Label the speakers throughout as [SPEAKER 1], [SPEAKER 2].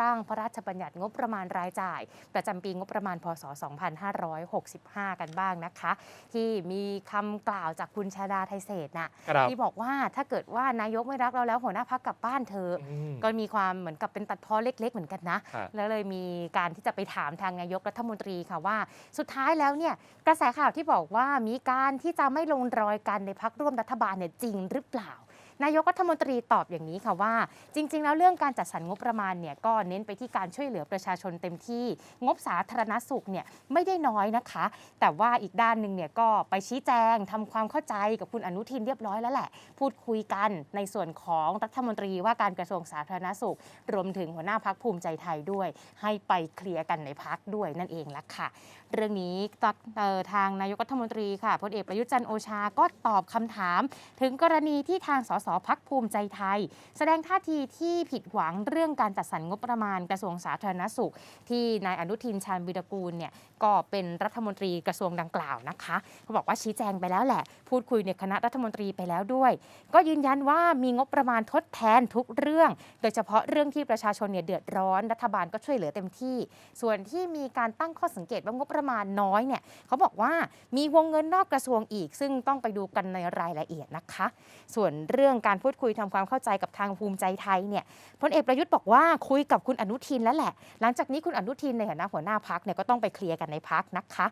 [SPEAKER 1] ร่างพระราชบัญญัติงบประมาณรายจ่าย ประจำปีงบประมาณพศ 2565 กันบ้างนะคะ ที่มีคำกล่าวจากคุณชาดาไทยเศษน่ะ
[SPEAKER 2] ครับ
[SPEAKER 1] ที่บอกว่าถ้าเกิดว่านายกไม่รักเราแล้วหัวหน้าพักกลับบ้านเธอะ
[SPEAKER 2] อืม
[SPEAKER 1] ก็มีความเหมือนกับเป็นตัดพ้อเล็ก ๆ เหมือนกันนะ
[SPEAKER 2] ครับ
[SPEAKER 1] แล้วเลยมีการที่จะไปถามทางนายกรัฐมนตรีค่ะว่า สุดท้ายแล้วเนี่ยกระแสข่าวที่บอกว่ามีการที่จะไม่ลงรอยกันในพักร่วมรัฐบาลเนี่ยจริงหรือเปล่า นายกรัฐมนตรีตอบอย่างนี้ค่ะว่า จริง ๆ แล้วเรื่องการจัดสรรงบประมาณเนี่ยก็เน้นไปที่การช่วยเหลือประชาชนเต็มที่ งบสาธารณสุขเนี่ยไม่ได้น้อยนะคะ แต่ว่าอีกด้านหนึ่งเนี่ยก็ไปชี้แจงทำความเข้าใจกับคุณอนุทินเรียบร้อยแล้วแหละ พูดคุยกันในส่วนของรัฐมนตรีว่าการกระทรวงสาธารณสุข รวมถึงหัวหน้าพักภูมิใจไทยด้วย ให้ไปเคลียร์กันในพักด้วยนั่นเองละค่ะ เรื่องนี้ทางนายกรัฐมนตรีค่ะพลเอกประยุทธ์จันโอชาก็ตอบคำถาม ถึงกรณีที่ทางสสสพักภูมิใจไทย แสดงท่าทีที่ผิดหวังเรื่องการจัดสรรงบประมาณกระทรวงสาธารณสุข ที่นายอนุทินชาญวิรกูลเนี่ยก็เป็นรัฐมนตรีกระทรวงดังกล่าวนะคะเขาบอกว่าชี้แจงไปแล้วแหละ พูดคุยในคณะรัฐมนตรีไปแล้วด้วย ก็ยืนยันว่ามีงบประมาณทดแทนทุกเรื่อง โดยเฉพาะเรื่องที่ประชาชนเนี่ยเดือดร้อน รัฐบาลก็ช่วยเหลือเต็มที่ ส่วนที่มีการตั้งข้อสังเกตว่างบประมาณน้อยเนี่ยเขาบอกว่ามีวงเงินนอกกระทรวงอีก ซึ่งต้องไปดูกันในรายละเอียดนะคะ ส่วนเรื่องการพูดคุยทำความเข้าใจกับทางภูมิใจไทยเนี่ยพลเอกประยุทธ์บอกว่าคุยกับคุณอนุทินแล้วแหละ หลังจากนี้คุณอนุทินในฐานะหัวหน้าพักเนี่ยก็ต้องไปเคลียร์กันในพักนะคะ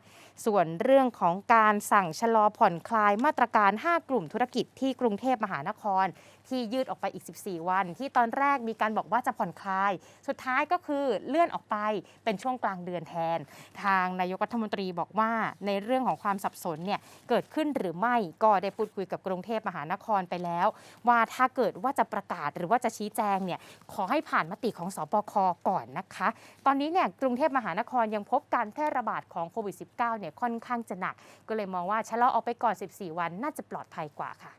[SPEAKER 1] ส่วนเรื่องของการสั่งชะลอผ่อนคลายมาตรการ 5 กลุ่มธุรกิจที่กรุงเทพมหานคร ที่ยืดออกไปอีก 14 วัน ที่ตอนแรกมีการบอกว่าจะผ่อนคลาย สุดท้ายก็คือเลื่อนออกไปเป็นช่วงกลางเดือนแทน ทางนายกรัฐมนตรีบอกว่าในเรื่องของความสับสนเนี่ยเกิดขึ้นหรือไม่ก็ได้พูดคุยกับกรุงเทพมหานครไปแล้วว่าถ้าเกิดว่าจะประกาศหรือว่าจะชี้แจงเนี่ยขอให้ผ่านมติของสปคก่อนนะคะ ตอนนี้เนี่ยกรุงเทพมหานครยังพบการแพร่ระบาดของโควิด -19 เนี่ยค่อนข้างจะหนัก ก็เลยมองว่าชะลอออกไปก่อน 14 วันน่าจะปลอดภัยกว่าค่ะ